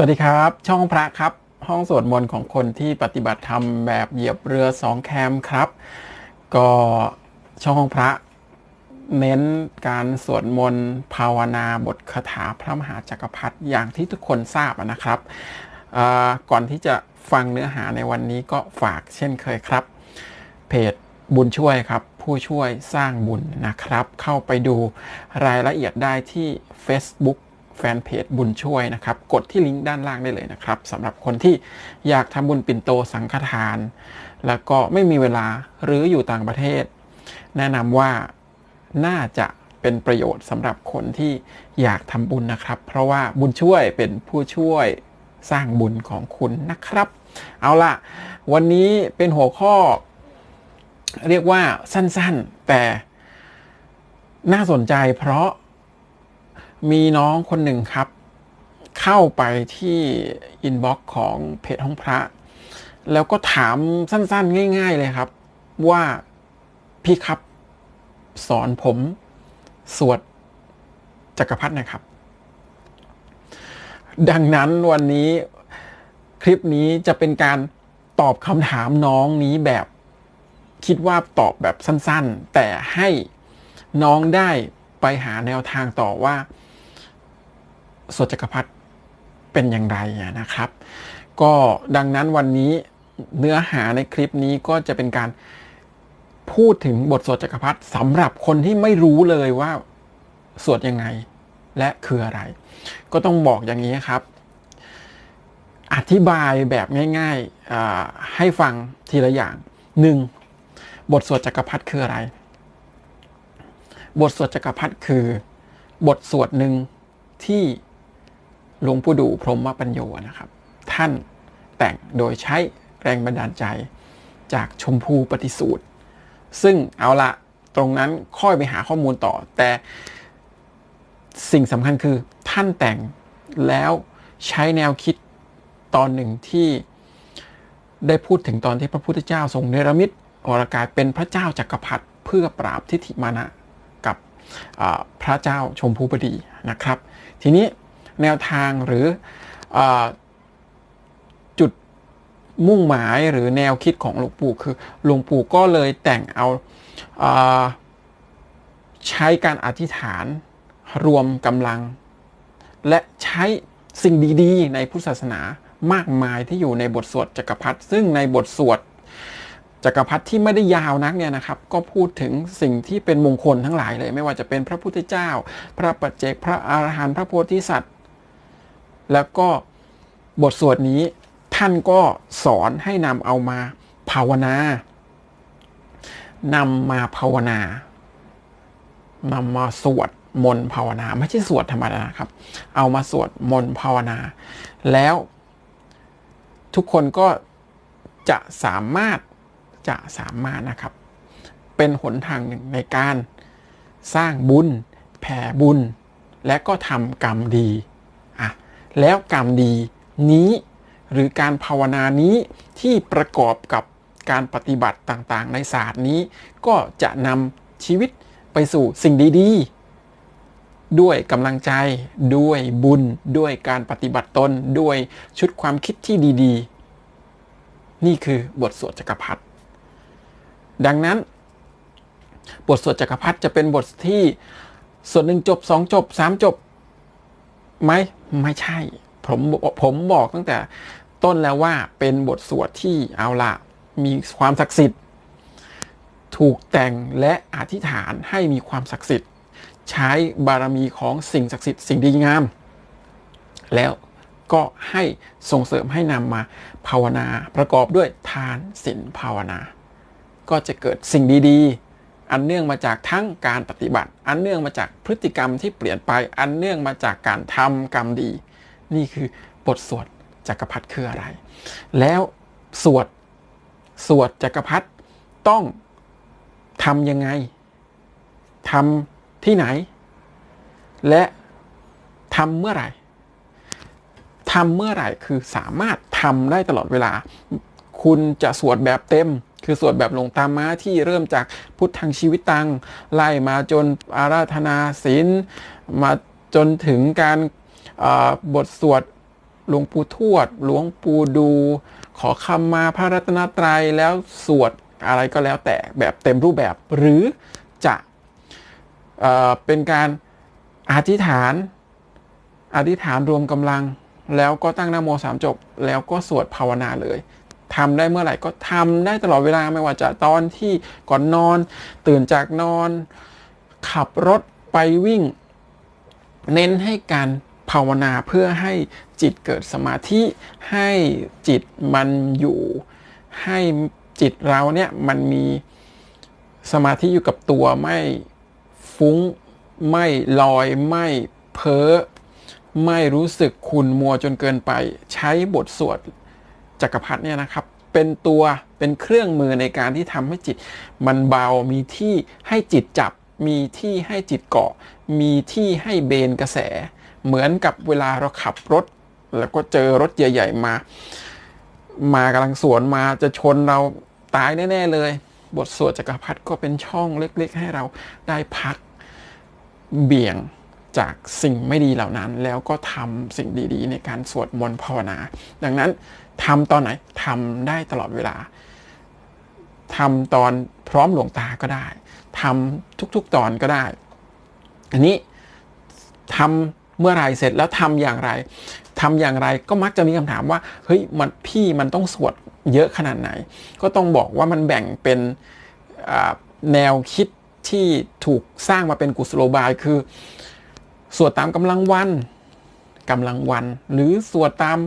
สวัสดีครับ ช่องพระครับ ห้องสวดมนต์ของคนที่ปฏิบัติธรรมแบบเหยียบเรือสองแคมครับ ก็ช่องของพระ เน้นการสวดมนต์ภาวนาบทคาถาพระมหาจักรพรรดิอย่างที่ทุกคนทราบนะครับก่อนที่จะฟังเนื้อหาในวันนี้ก็ฝากเช่นเคยครับ เพจบุญช่วยครับ ผู้ช่วยสร้างบุญนะครับ เข้าไปดูรายละเอียดได้ที่ Facebook แฟนเพจบุญช่วยนะครับ กดที่ลิงก์ด้านล่างได้เลยนะครับสำหรับคนที่อยากทำบุญปิ่นโตสังฆทาน แล้วก็ไม่มีเวลาหรืออยู่ต่างประเทศ แนะนำว่าน่าจะเป็นประโยชน์สำหรับคนที่อยากทำบุญนะครับ เพราะว่าบุญช่วยเป็นผู้ช่วยสร้างบุญของคุณนะครับ เอาล่ะ วันนี้เป็นหัวข้อ เรียกว่าสั้นๆ แต่น่าสนใจเพราะ มีน้องคนหนึ่งครับ เข้าไปที่อินบ็อกซ์ของเพจห้องพระ แล้วก็ถามสั้นๆ ง่าย ๆเลยครับ ว่าพี่ครับสอนผม สวดจักรพรรดิหนะครับ ดังนั้นวันนี้คลิปนี้จะเป็นการตอบคำถามน้องนี้แบบคิดว่าตอบแบบสั้นๆ แต่ให้น้องได้ไปหาแนวทางต่อว่า สวดจักรพรรดิเป็นอย่างไรนะครับ ก็ดังนั้นวันนี้เนื้อหาในคลิปนี้ก็จะเป็นการพูดถึงบทสวดจักรพรรดิสำหรับคนที่ไม่รู้เลยว่าสวดยังไงและคืออะไร ก็ต้องบอกอย่างนี้ครับ อธิบายแบบง่ายๆให้ฟังทีละอย่างหนึ่งบทสวดจักรพรรดิคืออะไร บทสวดจักรพรรดิคือ บทสวดหนึ่งที่ หลวงปู่ดูพรหมปัญโยนะครับ ท่านแต่งโดยใช้แรงบันดาลใจจากชมพูปฏิสูตร ซึ่งเอาละตรงนั้นค่อยไปหาข้อมูลต่อ แต่สิ่งสำคัญคือท่านแต่งแล้วใช้แนวคิดตอนหนึ่งที่ได้พูดถึงตอนที่พระพุทธเจ้าทรงเนรมิตอรกายเป็นพระเจ้าจักรพรรดิเพื่อปราบทิฏฐิมานะกับพระเจ้าชมพูบดีนะครับ ทีนี้ แนวทางหรืออจุดมุ่งหมายหรือแนวคิดของหลวงปู่คือหลวงปู่ก็เลยแต่งเอาอาใช้การอธิษฐานรวมกำลัง และใช้สิ่งดีๆ ในพุทธศาสนามากมายที่อยู่ในบทสวดจักรพรรดิซึ่งในบทสวดจักรพรรดิที่ไม่ได้ยาวนักเนี่ยนะครับก็พูดถึงสิ่งที่เป็นมงคลทั้งหลายเลย ไม่ว่าจะเป็นพระพุทธเจ้า พระปัจเจกพระอรหันต์พระโพธิสัตว์ แล้วก็บทสวดนี้ท่านก็สอนให้นำเอามาภาวนานำมาภาวนานำมาสวดมนต์ภาวนา ไม่ใช่สวดธรรมดาครับ เอามาสวดมนต์ภาวนา แล้วทุกคนก็จะสามารถจะสามารถนะครับ เป็นหนทางหนึ่งในการสร้างบุญ แผ่บุญ และก็ทำกรรมดี แล้วกรรมดีนี้หรือการภาวนานี้ที่ประกอบกับการปฏิบัติต่างๆ ในศาสตร์นี้ ก็จะนำชีวิตไปสู่สิ่งดีๆ ด้วยกำลังใจ ด้วยบุญ ด้วยการปฏิบัติตน ด้วยชุดความคิดที่ดีๆ นี่คือบทสวดจักรพรรดิดังนั้น บทสวดจักรพรรดิจะเป็นบทที่สวดหนึ่งจบสองจบสามจบไหม ไม่ใช่ ผมผมบอกตั้งแต่ต้นแล้วว่าเป็นบทสวดที่เอาละมีความศักดิ์สิทธิ์ ถูกแต่งและอธิษฐานให้มีความศักดิ์สิทธิ์ ใช้บารมีของสิ่งศักดิ์สิทธิ์สิ่งดีงาม แล้วก็ให้ส่งเสริมให้นำมาภาวนาประกอบด้วยทานศีลภาวนา ก็จะเกิดสิ่งดีๆ อันเนื่องมาจากทั้งการปฏิบัติ อันเนื่องมาจากพฤติกรรมที่เปลี่ยนไป อันเนื่องมาจากการทำกรรมดี นี่คือบทสวดจักรพรรดิคืออะไร แล้วสวดสวดจักรพรรดิต้องทำยังไงทำที่ไหน และทำเมื่อไหร่ทำเมื่อไหร่คือสามารถทำได้ตลอดเวลา คุณจะสวดแบบเต็ม คือสวดแบบหลวงตามม้าที่เริ่มจากพุทธังชีวิตตัง ไล่มาจนอาราธนาศีลมาจนถึงการบทสวดหลวงปู่ทวด หลวงปู่ดู ขอคำมาพระรัตนตรัยแล้วสวดอะไรก็แล้วแต่แบบเต็มรูปแบบ หรือจะเเป็นการอธิษฐาน อธิษฐานรวมกำลัง แล้วก็ตั้งนโมสามจบ แล้วก็สวดภาวนาเลย ทำได้เมื่อไหร่ก็ทำได้ตลอดเวลาไม่ว่าจะตอนที่ก่อนนอน ตื่นจากนอน ขับรถไปวิ่ง เน้นให้การภาวนาเพื่อให้จิตเกิดสมาธิให้จิตมันอยู่ ให้จิตเราเนี่ยมันมีสมาธิอยู่กับตัวไม่ฟุ้ง ไม่ลอย ไม่เพ้อ ไม่รู้สึกคุณมัวจนเกินไป ใช้บทสวด จักรพรรดิเนี่ยนะครับเป็นตัวเป็นเครื่องมือในการที่ทำให้จิต มันเบามีที่ให้จิตจับ มีที่ให้จิตเกาะ มีที่ให้เบนกระแส เหมือนกับเวลาเราขับรถ แล้วก็เจอรถใหญ่ ๆ มา มากำลังสวนมาจะชนเราตายแน่ ๆ เลย บทสวดจักรพรรดิก็เป็นช่องเล็ก ๆ ให้เราได้พักเบี่ยง จากสิ่งไม่ดีเหล่านั้น แล้วก็ทำสิ่งดีๆ ในการสวดมนต์ภาวนา ดังนั้นทำตอนไหนทำได้ตลอดเวลาทำตอนพร้อมหลวงตาก็ได้ทำทุกๆตอนก็ได้ อันนี้ทำเมื่อไรเสร็จแล้วทำอย่างไรทำอย่างไรก็มักจะมีคำถามว่าเฮ้ยมันพี่มันต้องสวดเยอะขนาดไหน ก็ต้องบอกว่ามันแบ่งเป็นแนวคิดที่ถูกสร้างมาเป็นกุศโลบายคือ สวดตามกำลังวันกำลังวัน หรือสวดตาม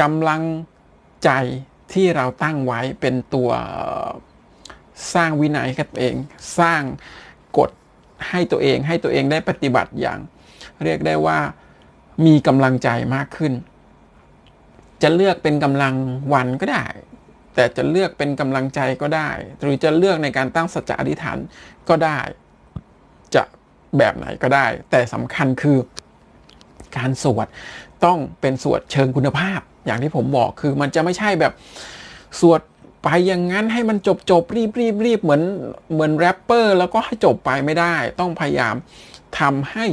กำลังใจที่เราตั้งไว้เป็นตัวสร้างวินัยกับเอง สร้างกฎให้ตัวเอง ให้ตัวเองได้ปฏิบัติอย่าง เรียกได้ว่ามีกำลังใจมากขึ้น จะเลือกเป็นกำลังวันก็ได้ แต่จะเลือกเป็นกำลังใจก็ได้ หรือจะเลือกในการตั้งสัจจะอธิษฐานก็ได้ จะ แบบไหนก็ได้ แต่สำคัญคือการสวดต้องเป็นสวดเชิงคุณภาพ อย่างที่ผมบอกคือมันจะไม่ใช่แบบสวดไปอย่างนั้นให้มันจบจบรีบรีบรีบเหมือนเหมือนแรปเปอร์แล้วก็ให้จบไปไม่ได้ ต้องพยายามทำให้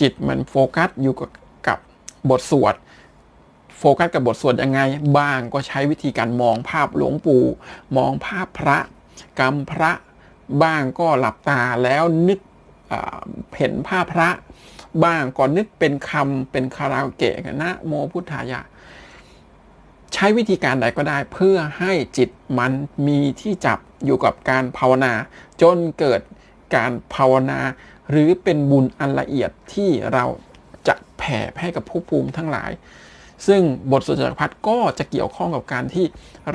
จิตมันโฟกัสอยู่กับกับบทสวดโฟกัสกับบทสวดยังไง บ้างก็ใช้วิธีการมองภาพหลวงปู่ มองภาพพระกรรมพระบ้างก็หลับตาแล้วนึก เห็นภาพพระบ้างก่อนนึกเป็นคำเป็นคาราโอเกะนะโมพุทธายะ ใช้วิธีการใดก็ได้เพื่อให้จิตมันมีที่จับอยู่กับการภาวนา จนเกิดการภาวนา หรือเป็นบุญอันละเอียดที่เราจะแผ่ให้กับผู้ภูมิทั้งหลาย ซึ่งบทสวดจักรพรรดิก็จะเกี่ยวข้องกับการที่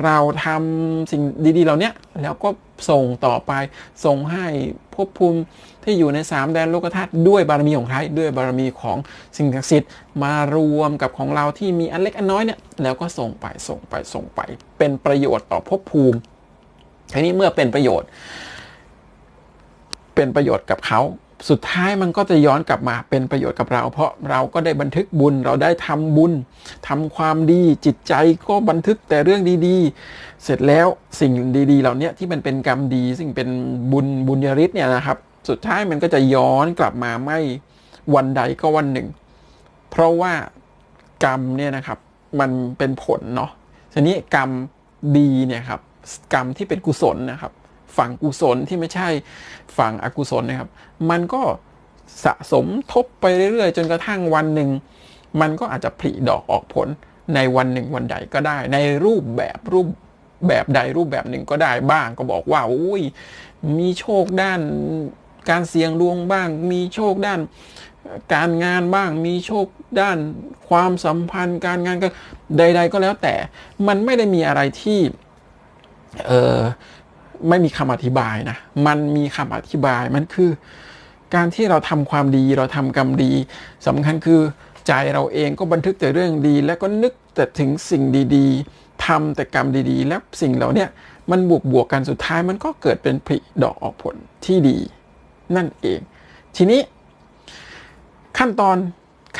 เราทำสิ่งดีๆ เหล่านี้แล้วก็ ส่งต่อไป ส่งให้ภพภูมิที่อยู่ในสามแดนโลกธาตุด้วยบารมีของใครด้วยบารมีของสิ่งศักดิ์สิทธิ์มารวมกับของเราที่มีอันเล็กอันน้อยเนี่ยแล้วก็ส่งไปส่งไปส่งไป เป็นประโยชน์ต่อภพภูมิทีนี้เมื่อเป็นประโยชน์ เป็นประโยชน์กับเขา สุดท้ายมันก็จะย้อนกลับมาเป็นประโยชน์กับเรา เพราะเราก็ได้บันทึกบุญเราได้ทำบุญทำความดีจิตใจก็บันทึกแต่เรื่องดีๆ เสร็จแล้วสิ่งดี ๆ เหล่านี้ที่มันเป็นกรรมดี ซึ่งเป็นบุญบุญญาริศเนี่ยนะครับ สุดท้ายมันก็จะย้อนกลับมาไม่วันใดก็วันหนึ่ง เพราะว่ากรรมเนี่ยนะครับมันเป็นผลเนาะทีนี้กรรมดีเนี่ยครับกรรมที่เป็นกุศลนะครับ ฝั่งกุศลที่ไม่ใช่ฝั่งอกุศลนะครับ มันก็สะสมทบไปเรื่อยๆ จนกระทั่งวันหนึ่ง มันก็อาจจะผลิดอกออกผลในวันหนึ่งวันใดก็ได้ ในรูปแบบรูปแบบใดรูปแบบหนึ่งก็ได้บ้างก็บอกว่าอุ้ยมีโชคด้านการเสี่ยงดวงบ้าง มีโชคด้านการงานบ้างมีโชคด้านความสัมพันธ์ การงานก็ใด ๆ ก็แล้วแต่ มันไม่ได้มีอะไรที่เออ ไม่มีคำอธิบายนะ มันมีคำอธิบายมันคือ การที่เราทำความดีเราทำกรรมดีสำคัญคือใจเราเองก็บันทึกแต่เรื่องดี แล้วก็นึกแต่ถึงสิ่งดีๆทำแต่กรรมดีๆ แล้วสิ่งเหล่านี้มันบวกบวกกันสุดท้ายมันก็เกิดเป็นผลิดอกออกผลที่ดี นั่นเอง ทีนี้ ขั้นตอน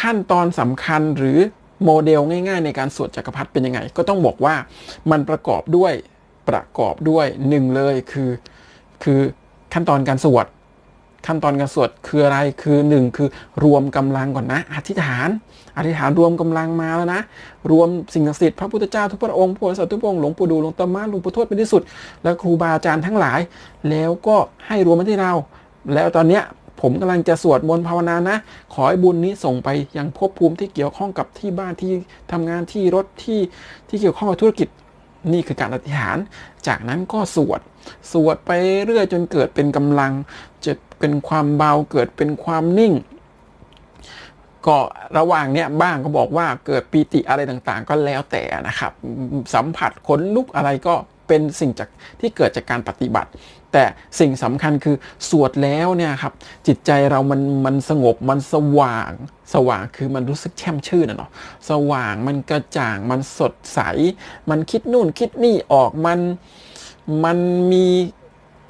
ขั้นตอนสำคัญหรือโมเดลง่าย ๆ ในการสวดจักรพรรดิเป็นยังไง ก็ต้องบอกว่ามันประกอบด้วย ประกอบด้วยหนึ่งเลยคือ คือขั้นตอนการสวด ขั้นตอนการสวดคืออะไรคือหนึ่งคือรวมกำลังก่อนนะ อธิษฐาน อธิษฐานรวมกำลังมาแล้วนะ รวมสิ่งศักดิ์สิทธิ์พระพุทธเจ้าทุกพระองค์พระสัตว์ทุกพระองค์หลวงปู่ดูหลวงตามาหลวงปู่ทวดเป็นที่สุด และครูบาอาจารย์ทั้งหลาย แล้วก็ให้รวมมาที่เรา แล้วตอนเนี้ยผมกำลังจะสวดมนต์ภาวนานะ ขอให้บุญนี้ส่งไปยังภพภูมิที่เกี่ยวข้องกับที่บ้านที่ทำงานที่รถที่ที่เกี่ยวข้องกับธุรกิจ นี่คือการอธิษฐาน จากนั้นก็สวด สวดไปเรื่อยจนเกิดเป็นกำลัง จะเป็นความเบาเกิดเป็นความนิ่ง ก็ระหว่างเนี้ยบ้างก็บอกว่าเกิดปีติอะไรต่างๆ ก็แล้วแต่นะครับ สัมผัสขนลุกอะไรก็ เป็นสิ่งจากที่เกิดจากการปฏิบัติ แต่สิ่งสำคัญคือสวดแล้วเนี่ยครับจิตใจเรามันมันสงบมันสว่างสว่างคือมันรู้สึกแช่มชื่นนะเนาะสว่างมันกระจ่างมันสดใส มันคิดนู่นคิดนี่ออกมันมันมี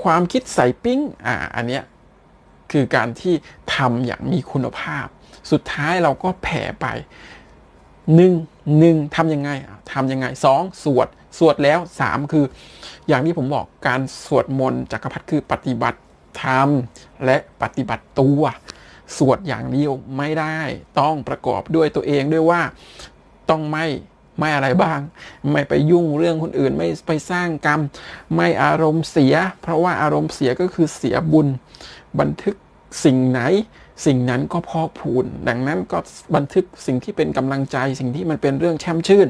ความคิดใสปิ้งอ่าอันเนี้ยคือการที่ทำอย่างมีคุณภาพ สุดท้ายเราก็แผ่ไปหนึ่ง หนึ่งทำยังไงทำยังไงสองสวดสวดแล้วสามคือ อย่างที่ผมบอกการสวดมนต์จักรพรรดิคือปฏิบัติธรรมและปฏิบัติตัวสวดอย่างเดียวไม่ได้ต้องประกอบด้วยตัวเองด้วยว่าต้องไม่ไม่อะไรบ้าง ไม่ไปยุ่งเรื่องคนอื่น ไม่ไปสร้างกรรม ไม่อารมณ์เสีย เพราะว่าอารมณ์เสียก็คือเสียบุญ บันทึกสิ่งไหน สิ่งนั้นก็พอกพูน ดังนั้นก็บันทึกสิ่งที่เป็นกำลังใจ สิ่งที่มันเป็นเรื่องแช่มชื่น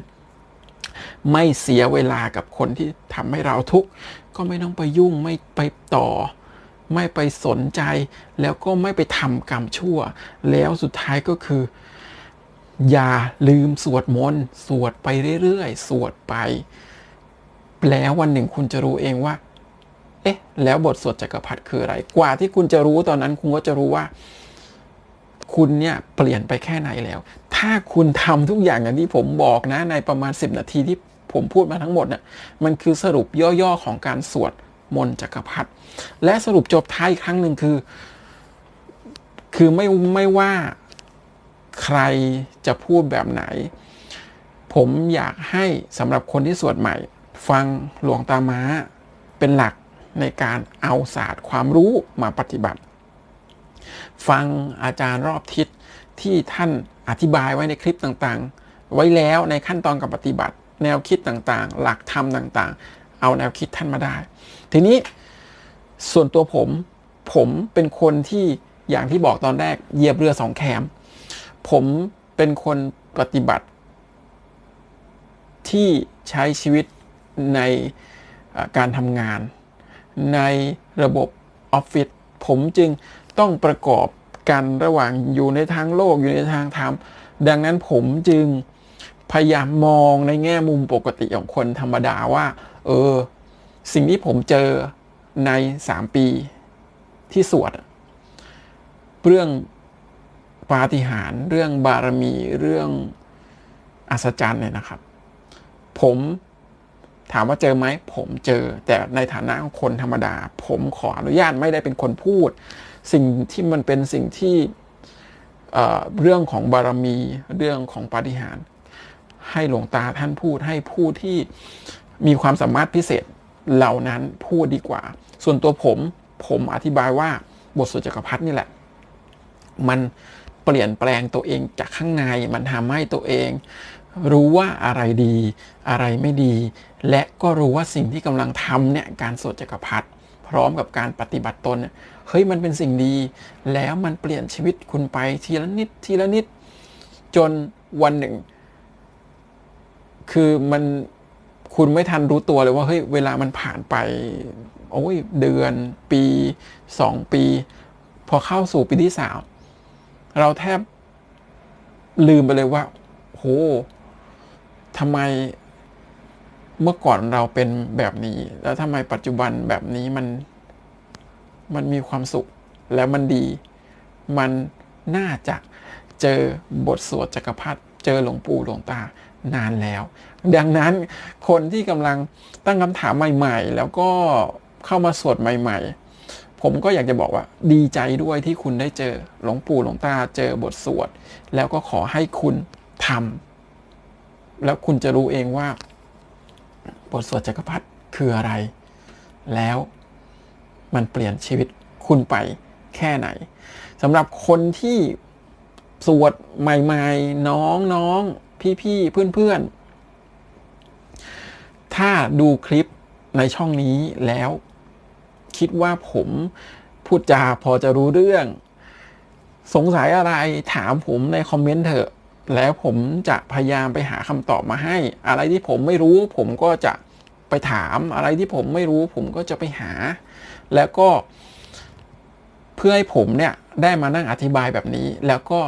ไม่เสียเวลากับคนที่ทำให้เราทุกข์ก็ไม่ต้องไปยุ่งไม่ไปต่อ ไม่ไปสนใจ แล้วก็ไม่ไปทำกรรมชั่ว แล้วสุดท้ายก็คือ อย่าลืมสวดมนต์สวดไปเรื่อยๆ สวดไป แล้ววันหนึ่งคุณจะรู้เองว่าเอ๊ะ แล้วบทสวดจักรพรรดิคืออะไร กว่าที่คุณจะรู้ตอนนั้นคุณก็จะรู้ว่า คุณเนี่ยเปลี่ยนไปแค่ไหนแล้ว ถ้าคุณทำทุกอย่างอย่างที่ผมบอกนะในประมาณ 10 นาทีที่ผมพูดมาทั้งหมดเนี่ยมันคือสรุปย่อๆของการสวดมนต์จักรพรรดิและสรุปจบท้ายอีกครั้งหนึ่งคือ คือไม่ไม่ว่าใครจะพูดแบบไหน ผมอยากให้สำหรับคนที่สวดใหม่ ฟังหลวงตาม้าเป็นหลักในการเอาศาสตร์ความรู้มาปฏิบัติ ฟังอาจารย์รอบทิศที่ท่านอธิบายไว้ในคลิปต่างๆ ไว้แล้วในขั้นตอนการปฏิบัติ แนวคิดต่างๆ หลักธรรมต่างๆ เอาแนวคิดท่านมาได้ ทีนี้ส่วนตัวผมผมเป็นคนที่อย่างที่บอกตอนแรกเหยียบเรือสองแคม ผมเป็นคนปฏิบัติ ที่ใช้ชีวิตในการทำงาน ในระบบออฟฟิศผมจึง ต้องประกอบกันระหว่างอยู่ในทางโลกอยู่ในทางธรรม ดังนั้นผมจึงพยายามมองในแง่มุมปกติของคนธรรมดาว่า เออ สิ่งที่ผมเจอในสามปีที่สวด เรื่องปาฏิหาริย์เรื่องบารมีเรื่องอัศจรรย์เนี่ยนะครับ ผมถามว่าเจอไหมผมเจอ แต่ในฐานะของคนธรรมดา ผมขออนุญาตไม่ได้เป็นคนพูด สิ่งที่มันเป็นสิ่งที่เรื่องของบารมีเรื่องของปาฏิหาริย์ให้หลวงตาท่านพูดให้ผู้ที่มีความสามารถพิเศษเหล่านั้นพูดดีกว่า ส่วนตัวผมผมอธิบายว่าบทสวดจักรพรรดินี่แหละ มันเปลี่ยนแปลงตัวเองจากข้างในมันทำให้ตัวเอง รู้ว่าอะไรดี อะไรไม่ดี และก็รู้ว่าสิ่งที่กำลังทำเนี่ยการสวดจักรพรรดิ พร้อมกับการปฏิบัติตนเนี่ยเฮ้ยมันเป็นสิ่งดี แล้วมันเปลี่ยนชีวิตคุณไปทีละนิดทีละนิด จนวันหนึ่ง คือมันคุณไม่ทันรู้ตัวเลยว่าเฮ้ยเวลามันผ่านไป โอ้ยเดือนปีสองปี พอเข้าสู่ปีที่สามเราแทบลืมไปเลยว่าโหทำไม เมื่อก่อนเราเป็นแบบนี้ แล้วทำไมปัจจุบันแบบนี้มัน มันมีความสุข แล้วมันดี มันน่าจะเจอบทสวดจักรพรรดิเจอหลวงปู่หลวงตานานแล้ว ดังนั้นคนที่กำลังตั้งคำถามใหม่ ๆ แล้วก็เข้ามาสวดใหม่ ๆ ผมก็อยากจะบอกว่า ดีใจด้วยที่คุณได้เจอหลวงปู่หลวงตาเจอบทสวด แล้วก็ขอให้คุณทำแล้วคุณจะรู้เองว่า บทสวดจักรพรรดิคืออะไร แล้วมันเปลี่ยนชีวิตคุณไปแค่ไหนสำหรับคนที่สวดใหม่ๆ น้องน้องพี่พี่เพื่อนเพื่อนๆ ถ้าดูคลิปในช่องนี้แล้วคิดว่าผมพูดจาพอจะรู้เรื่อง สงสัยอะไรถามผมในคอมเมนต์เถอะ แล้วผมจะพยายามไปหาคำตอบมาให้ อะไรที่ผมไม่รู้ ผมก็จะไปถามอะไรที่ผมไม่รู้ ผมก็จะไปหา แล้วก็ เพื่อให้ผมเนี่ยได้มานั่งอธิบายแบบนี้ แล้วก็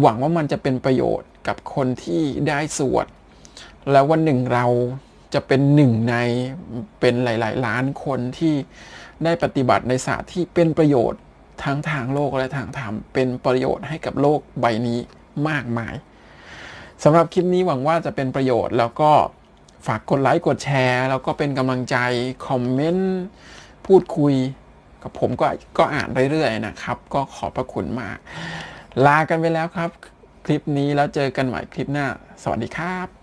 หวังว่ามันจะเป็นประโยชน์กับคนที่ได้สวด แล้ววันหนึ่งเราจะเป็นหนึ่งในเป็นหลาย ๆ ล้านคนที่ได้ปฏิบัติในศาสตร์ที่เป็นประโยชน์ทั้งทางโลกและทางธรรม เป็นประโยชน์ให้กับโลกใบนี้มากมาย สำหรับคลิปนี้หวังว่าจะเป็นประโยชน์แล้วก็ฝากกดไลค์กดแชร์ แล้วก็เป็นกำลังใจ คอมเมนต์ พูดคุยกับผมก็ก็อ่านเรื่อยๆนะครับ ก็ขอบพระคุณมาก ลากันไปแล้วครับ คลิปนี้แล้วเจอกันใหม่คลิปหน้า สวัสดีครับ